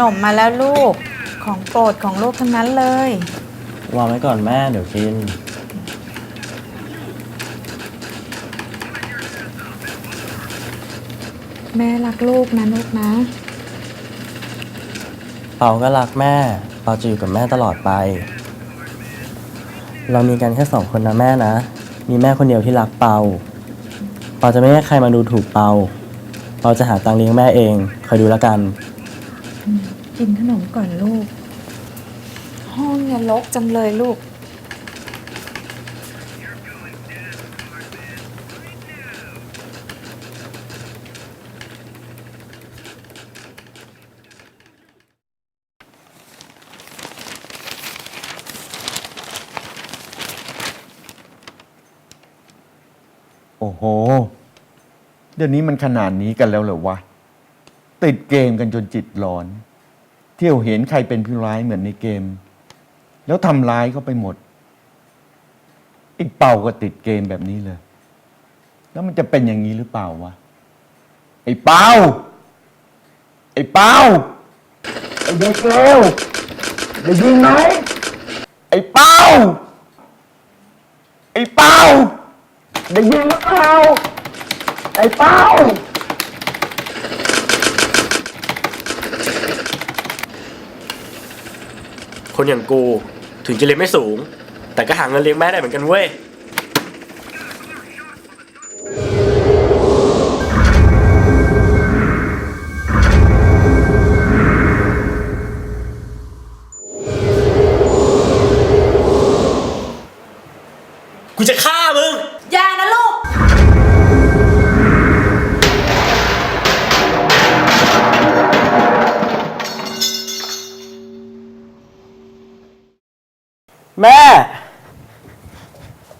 นมมาแล้วลูก ของโปรดของลูกทั้งนั้นเลย วางไว้ก่อนแม่เดี๋ยวกิน แม่รักลูกนะลูกนะ เปาก็รักแม่ เปาจะอยู่กับแม่ตลอดไป เรามีกันแค่สองคนนะแม่นะ มีแม่คนเดียวที่รักเปา เปาจะไม่ให้ใครมาดูถูกเปา เปาจะหาตังค์เลี้ยงแม่เอง คอยดูแล้วกัน กินขนมก่อนลูก ห้องเนี่ยรกจังเลยลูก โอ้โห เดี๋ยวนี้มันขนาดนี้กันแล้วเหรอวะ ติดเกมกันจนจิตร้อน เที่ยวเห็นใครเป็นผู้ร้ายเหมือนในเกม แล้วทำร้ายเขาไปหมด อีกเป่าก็ติดเกมแบบนี้เลย แล้วมันจะเป็นอย่างนี้หรือเปล่าวะไอ้เป้าไอ้เป้าไอ้เด็กเลวได้ยินไหมไอ้เป้าไอ้เป้าได้ยินหรือเปล่าไอ้เป้า คนอย่างกู ถึงจะเรียนไม่สูง แต่ก็หาเงินเลี้ยงแม่ได้เหมือนกันเว้ย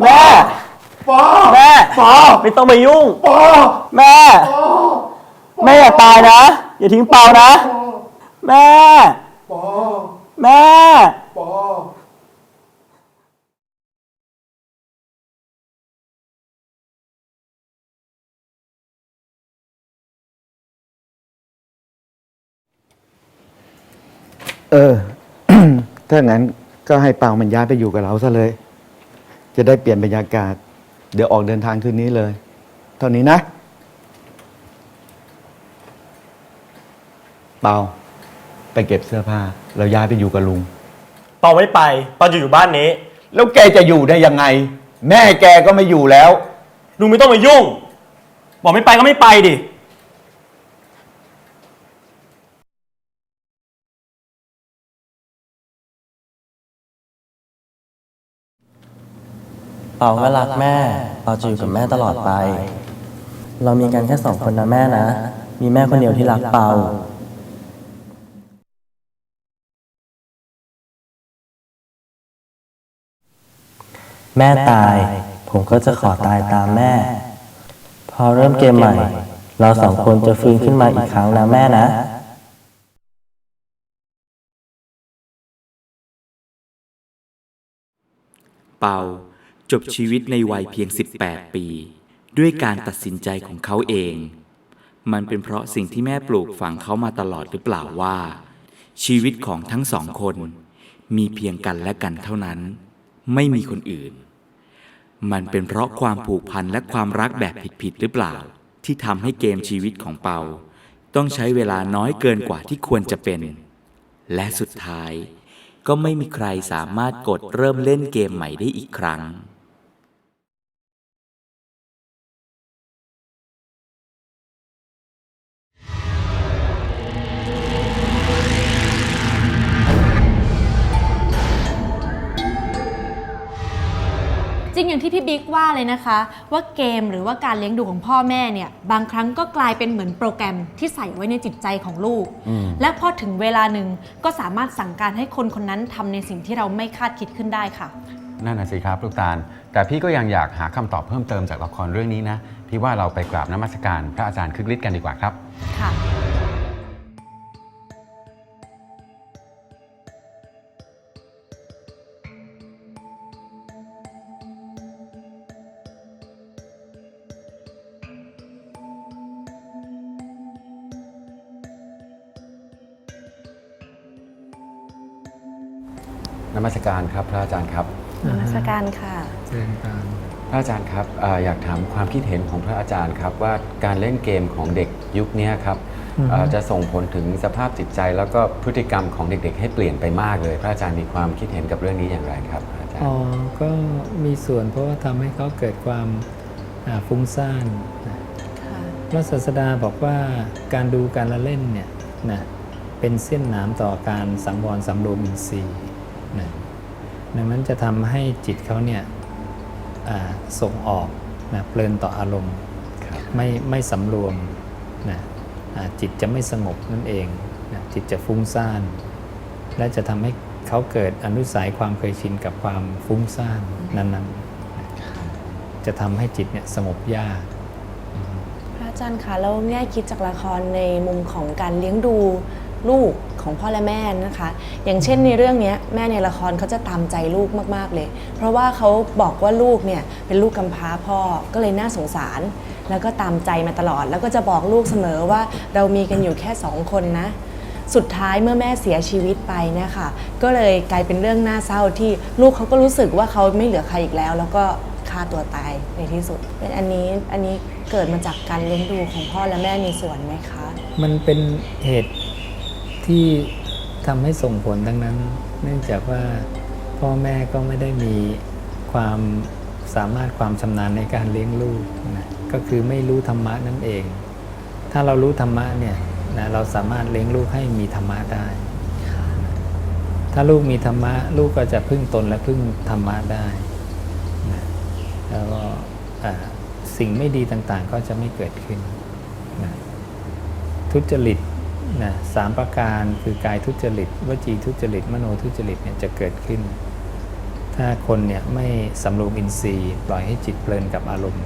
แม่ปอแม่ปอไม่ต้องมายุ่ง ปอแม่แม่อย่าตายนะ อย่าทิ้งเปานะ แม่ ปอแม่ ปอเออ ถ้างั้นก็ให้เปามันย้ายไปอยู่กับเราซะเลย จะได้เปลี่ยนบรรยากาศ เดี๋ยวออกเดินทางคืนนี้เลย เท่านี้นะ เปาไปเก็บเสื้อผ้าแล้วย้ายไปอยู่กับลุง เปาไม่ไปเปาจะอยู่บ้านนี้ แล้วแกจะอยู่ได้ยังไง แม่แกก็ไม่อยู่แล้ว ลุงไม่ต้องมายุ่ง บอกไม่ไปก็ไม่ไปดิ เปาก็รักแม่เปาจะอยู่กับแม่ตลอดไป เรามีกันแค่สองคนนะแม่นะ มีแม่คนเดียวที่รักเปาแม่ตาย ผมก็จะขอตายตามแม่ พอเริ่มเกมใหม่ เราสองคนจะฟื้นขึ้นมาอีกครั้งนะแม่นะ เปา จบชีวิตในวัยเพียง 18 ปี ด้วยการตัดสินใจของเขาเอง มันเป็นเพราะสิ่งที่แม่ปลูกฝังเขามาตลอดหรือเปล่าว่า ชีวิตของทั้งสองคน มีเพียงกันและกันเท่านั้น ไม่มีคนอื่น มันเป็นเพราะความผูกพันและความรักแบบผิดๆหรือเปล่า ที่ทำให้เกมชีวิตของเปา ต้องใช้เวลาน้อยเกินกว่าที่ควรจะเป็น และสุดท้ายก็ไม่มีใครสามารถกดเริ่มเล่นเกมใหม่ได้อีกครั้ง ริงอย่างที่พี่บิ๊กว่าเลยนะคะ ว่าเกมหรือว่าการเลี้ยงดูของพ่อแม่เนี่ยบางครั้งก็กลายเป็นเหมือนโปรแกรมที่ใส่ไว้ในจิตใจของลูก และพอถึงเวลาหนึ่งก็สามารถสั่งการให้คนคนนั้นทำในสิ่งที่เราไม่คาดคิดขึ้นได้ค่ะ นั่นน่ะสิครับลูกตาล แต่พี่ก็ยังอยากหาคำตอบเพิ่มเติมจากละครเรื่องนี้นะ พี่ว่าเราไปกราบนมัสการพระอาจารย์คึกฤทธิ์กันดีกว่าครับ ค่ะ นมัสการครับพระอาจารย์ครับ นมัสการค่ะเชิญตามพระอาจารย์ครับเอออยากถามความคิดเห็นของพระอาจารย์ครับว่าการเล่นเกมของเด็กยุคเนี้ยครับเอ่อจะส่งผลถึงสภาพจิตใจ แล้วก็พฤติกรรมของเด็ก ๆ ให้เปลี่ยนไปมากเลย พระอาจารย์มีความคิดเห็นกับเรื่องนี้อย่างไรครับพระอาจารอ๋ย์อก็มีส่วนเพราะว่าทำให้เขาเกิดความอ่าฟุ้งซ่านนะพระศาสดาบอกว่าการดูการละเล่นเนี่ยนะเป็นเส้นหนามต่อการสังวรสำรวมอินทรีย์ นะดังนั้นจะทำให้จิตเขาเนี่ยอ่าส่งออกนะเพลินต่ออารมณ์ครับไม่ไม่สำรวมนะอ่าจิตจะไม่สงบนั่นเองนะจิตจะฟุ้งซ่าน และจะทำให้เขาเกิดอนุสัยความเคยชินกับความฟุ้งซ่านนั้นๆนะจะทำให้จิตเนี่ยสงบยากพระอาจารย์คะแล้วแง่คิดจากละครในมุมของการเลี้ยงดู ลูกของพ่อและแม่นะคะ อย่างเช่นในเรื่องนี้แม่ในละครเขาจะตามใจลูกมากๆเลย เพราะว่าเขาบอกว่าลูกเนี่ยเป็นลูกกำพร้าพ่อก็เลยน่าสงสาร แล้วก็ตามใจมาตลอด แล้วก็จะบอกลูกเสมอว่าเรามีกันอยู่แค่สองคนนะสุดท้ายเมื่อแม่เสียชีวิตไปเนี่ยค่ะ ก็เลยกลายเป็นเรื่องน่าเศร้าที่ลูกเขาก็รู้สึกว่าเขาไม่เหลือใครอีกแล้ว แล้วก็ฆ่าตัวตายในที่สุดเป็นอันนี้อันนี้เกิดมาจากการเลี้ยงดูของพ่อและแม่มีส่วนไหมคะ มันเป็นเหตุ ที่ทำให้ส่งผลทั้งนั้น เนื่องจากว่าพ่อแม่ก็ไม่ได้มีความสามารถความชำนาญในการเลี้ยงลูกนะก็คือไม่รู้ธรรมะนั่นเอง ถ้าเรารู้ธรรมะเนี่ยนะเราสามารถเลี้ยงลูกให้มีธรรมะได้ ถ้าลูกมีธรรมะ ลูกก็จะพึ่งตนและพึ่งธรรมะได้นะแล้วก็สิ่งไม่ดีต่างๆก็จะไม่เกิดขึ้นนะทุจริต นะสามประการคือกายทุจริตวจีทุจริต มโนทุจริตเนี่ยจะเกิดขึ้น ถ้าคนเนี่ยไม่สำรวมอินทรีย์ ปล่อยให้จิตเพลินกับอารมณ์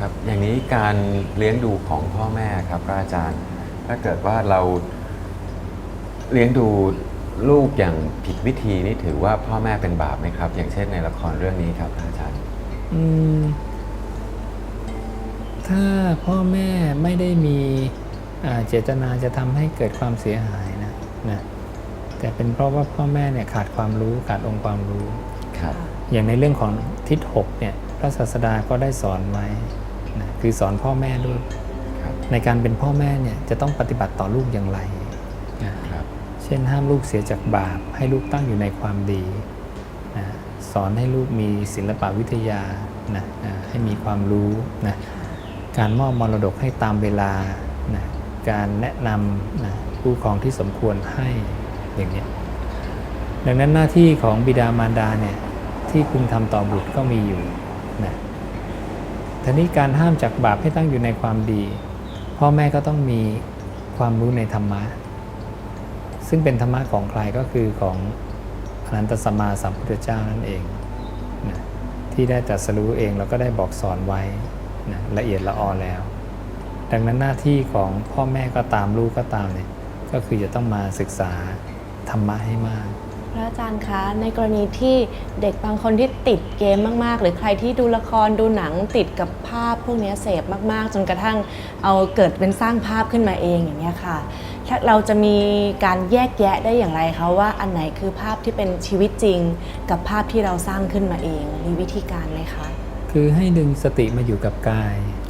ครับอย่างนี้การเลี้ยงดูของพ่อแม่ครับพระอาจารย์ ถ้าเกิดว่าเราเลี้ยงดูลูกอย่างผิดวิธีนี่ถือว่าพ่อแม่เป็นบาปไหมครับ อย่างเช่นในละครเรื่องนี้ครับพระอาจารย์อืมถ้าพ่อแม่ไม่ได้มีอ่า เจตนาจะทำให้เกิดความเสียหายนะนะแต่เป็นเพราะว่าพ่อแม่เนี่ยขาดความรู้ขาดองค์ความรู้ครับอย่างในเรื่องของทิศหกเนี่ยพระศาสดาก็ได้สอนไว้นะคือสอนพ่อแม่ด้วยครับในการเป็นพ่อแม่เนี่ยจะต้องปฏิบัติต่อลูกอย่างไรนะครับเช่นห้ามลูกเสียจากบาป ให้ลูกตั้งอยู่ในความดีนะสอนให้ลูกมีศิลปวิทยานะนะให้มีความรู้นะการมอบมรดกให้ตามเวลานะ การแนะนำนะผู้ครองที่สมควรให้อย่างนี้ดังนั้นหน้าที่ของบิดามารดาเนี่ยที่คุณทำต่อบุตรก็มีอยู่นะทีนี้การห้ามจากบาปให้ตั้งอยู่ในความดี พ่อแม่ก็ต้องมีความรู้ในธรรมะ ซึ่งเป็นธรรมะของใครก็คือของอนันตสมมาสัมพุทธเจ้านั่นเองนะที่ได้ตรัสรู้เองแล้วก็ได้บอกสอนไว้นะละเอียดละออแล้ว ดังนั้นหน้าที่ของพ่อแม่ก็ตามลูกก็ตามเนี่ยก็คือจะต้องมาศึกษาธรรมะให้มากพระอาจารย์คะในกรณีที่เด็กบางคนที่ติดเกมมาก ๆ หรือใครที่ดูละครดูหนังติดกับภาพพวกเนี้ยเสพมากๆ จนกระทั่งเอาเกิดเป็นสร้างภาพขึ้นมาเองอย่างเงี้ยค่ะถ้าเราจะมีการแยกแยะได้อย่างไรคะว่าอันไหนคือภาพที่เป็นชีวิตจริง กับภาพที่เราสร้างขึ้นมาเองมีวิธีการไหมคะ คือให้ดึงสติมาอยู่กับกายค่ะ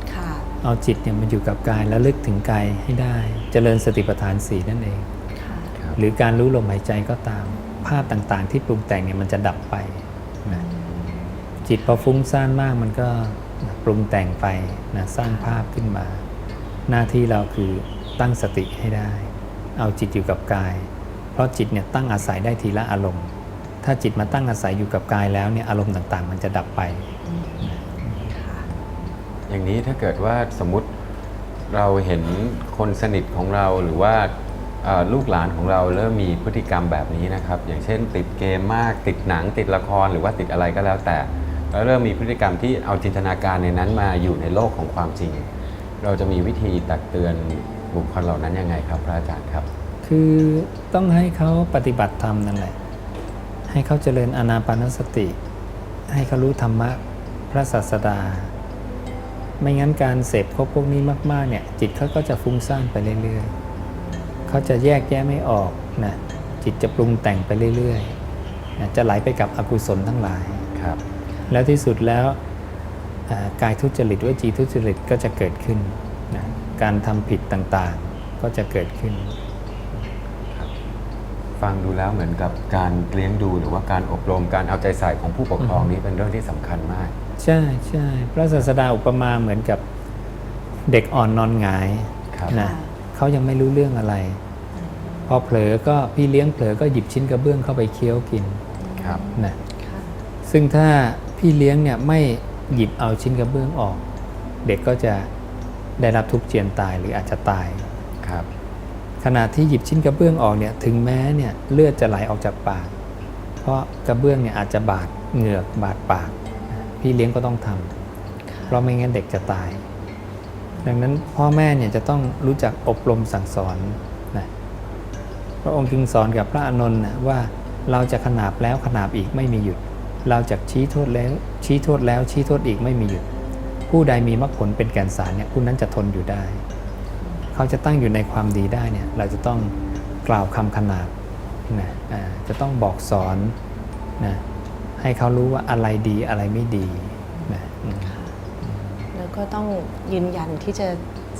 เอาจิตเนี่ยมาอยู่กับกายแล้วลึกถึงกายให้ได้เจริญสติปัฏฐานสีนั่นเองค่ะหรือการรู้ลมหายใจก็ตาม ภาพต่างๆ ที่ปรุงแต่งเนี่ยมันจะดับไปนะจิตพอฟุ้งซ่านมากมันก็ปรุงแต่งไปนะสร้างภาพขึ้นมา หน้าที่เราคือตั้งสติให้ได้ เอาจิตอยู่กับกาย เพราะจิตเนี่ยตั้งอาศัยได้ทีละอารมณ์ ถ้าจิตมาตั้งอาศัยอยู่กับกายแล้วเนี่ยอารมณ์ต่างๆ มันจะดับไป อย่างนี้ถ้าเกิดว่าสมมติเราเห็นคนสนิทของเราหรือว่าลูกหลานของเราเริ่มมีพฤติกรรมแบบนี้นะครับ อย่างเช่น ติดเกมมากติดหนังติดละครหรือว่าติดอะไรก็แล้วแต่แล้วเริ่มมีพฤติกรรมที่เอาจินตนาการในนั้นมาอยู่ในโลกของความจริง เราจะมีวิธีตักเตือนบุคคลเหล่านั้นยังไงครับพระอาจารย์ครับ คือต้องให้เขาปฏิบัติธรรมนั่นแหละ ให้เขาเจริญอนาปานสติ ให้เขารู้ธรรมะพระศาสดา ไม่งั้นการเสพคบพวกนี้มากๆเนี่ยจิตเขาก็จะฟุ้งซ่านไปเรื่อยๆเขาจะแยกแยะไม่ออกนะจิตจะปรุงแต่งไปเรื่อยๆนะจะไหลไปกับอกุศลทั้งหลายครับ แล้วที่สุดแล้วอ่ากายทุจริตวจีทุจริตก็จะเกิดขึ้นนะการทำผิดต่างๆก็จะเกิดขึ้น ฟังดูแล้วเหมือนกับการเลี้ยงดูหรือว่าการอบรมการเอาใจใส่ของผู้ปกครองนี้เป็นเรื่องที่สำคัญมาก ใช่ใช่พระศาสดาอุปมาเหมือนกับเด็กอ่อนนอนหงายครับนะเขายังไม่รู้เรื่องอะไร พอเผลอก็พี่เลี้ยงเผลอก็หยิบชิ้นกระเบื้องเข้าไปเคี้ยวกินครับนะซึ่งถ้าพี่เลี้ยงเนี่ยไม่หยิบเอาชิ้นกระเบื้องออก เด็กก็จะได้รับทุกข์เจียนตายหรืออาจจะตายครับ ขณะที่หยิบชิ้นกระเบื้องออกเนี่ยถึงแม้เนี่ยเลือดจะไหลออกจากปาก เพราะกระเบื้องเนี่ยอาจจะบาดเหงือกบาดปาก พี่เลี้ยงก็ต้องทำเพราะไม่งั้นเด็กจะตาย ดังนั้นพ่อแม่เนี่ยจะต้องรู้จักอบรมสั่งสอนนะพระองค์จึงสอนกับพระอานนท์นะว่าเราจะขนาบแล้วขนาบอีกไม่มีหยุด เราจะชี้โทษแล้ว ชี้โทษแล้วชี้โทษอีกไม่มีหยุด ผู้ใดมีมรรคผลเป็นแก่นสารเนี่ยผู้นั้นจะทนอยู่ได้ เขาจะตั้งอยู่ในความดีได้เนี่ยเราจะต้องกล่าวคำขนาบนะอ่าจะต้องบอกสอนนะให้เขารู้ว่าอะไรดีอะไรไม่ดีนะอืมแล้วก็ต้องยืนยันที่จะ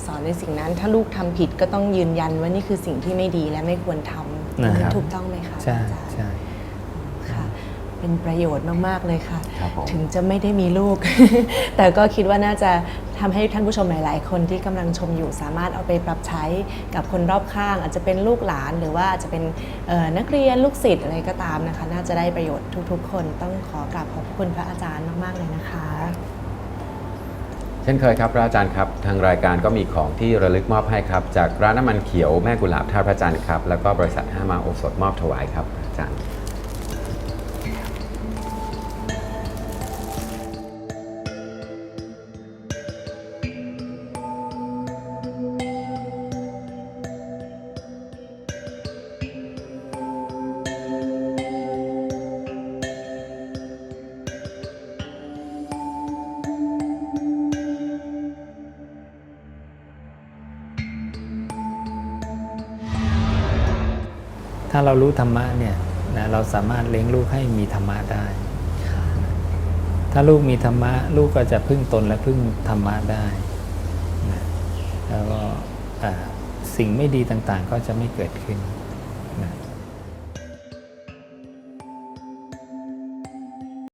สอนในสิ่งนั้น ถ้าลูกทำผิดก็ต้องยืนยันว่านี่คือสิ่งที่ไม่ดีและไม่ควรทำนะครับถูกต้องไหมคะใช่อาจารย์ใช่ค่ะ เป็นประโยชน์มาก ๆ เลยค่ะ ครับผม ถึงจะไม่ได้มีลูก แต่ก็คิดว่าน่าจะทำให้ท่านผู้ชมหลาย ๆ คนที่กำลังชมอยู่สามารถเอาไปปรับใช้กับคนรอบข้าง อาจจะเป็นลูกหลานหรือว่าอาจจะเป็นเอ่อนักเรียนลูกศิษย์อะไรก็ตามนะคะ น่าจะได้ประโยชน์ทุก ๆ คนต้องขอกราบขอบพระคุณพระอาจารย์มาก ๆ เลยนะคะ เช่นเคยครับพระอาจารย์ครับ ทางรายการก็มีของที่ระลึกมอบให้ครับ จากร้านน้ำมันเขียวแม่กุหลาบท่าพระจันทร์ครับ แล้วก็บริษัทห้ามาโอสถมอบถวายครับอาจารย์ ถ้าเรารู้ธรรมะเนี่ยนะเราสามารถเลี้ยงลูกให้มีธรรมะได้ ถ้าลูกมีธรรมะ ลูกก็จะพึ่งตนและพึ่งธรรมะได้นะแล้วก็สิ่งไม่ดีต่างๆก็จะไม่เกิดขึ้น